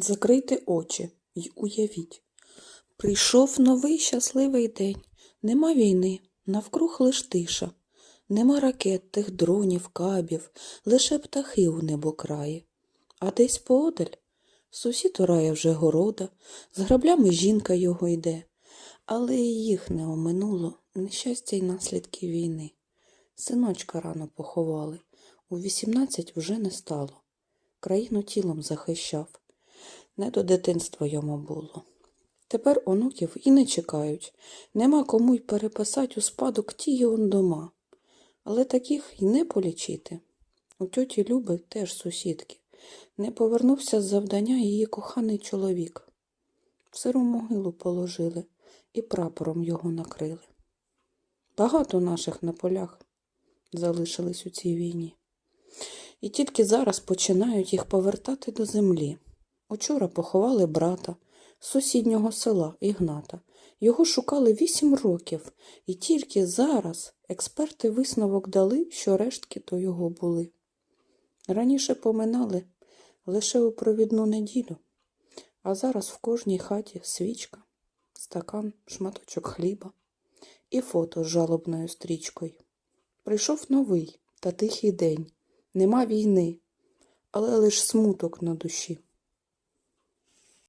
Закрийте очі й уявіть. Прийшов новий щасливий день. Нема війни, навкруг лиш тиша. Нема ракет, тих дронів, кабів, лише птахи у небокраї. А десь поодаль сусід орає вже города, з граблями жінка його йде. Але і їх не оминуло нещастя й наслідки війни. Синочка рано поховали, у вісімнадцять вже не стало. Країну тілом захищав. Не до дитинства йому було. Тепер онуків і не чекають. Нема кому й переписать у спадок ті он дома. Але таких й не полічити. У тьоті Люби теж сусідки. Не повернувся з завдання її коханий чоловік. В сиру могилу положили і прапором його накрили. Багато наших на полях залишились у цій війні. І тільки зараз починають їх повертати до землі. Учора поховали брата з сусіднього села Ігната. Його шукали вісім років, і тільки зараз експерти висновок дали, що рештки то його були. Раніше поминали лише у провідну неділю, а зараз в кожній хаті свічка, стакан, шматочок хліба і фото з жалобною стрічкою. Прийшов новий та тихий день. Нема війни, але лиш смуток на душі.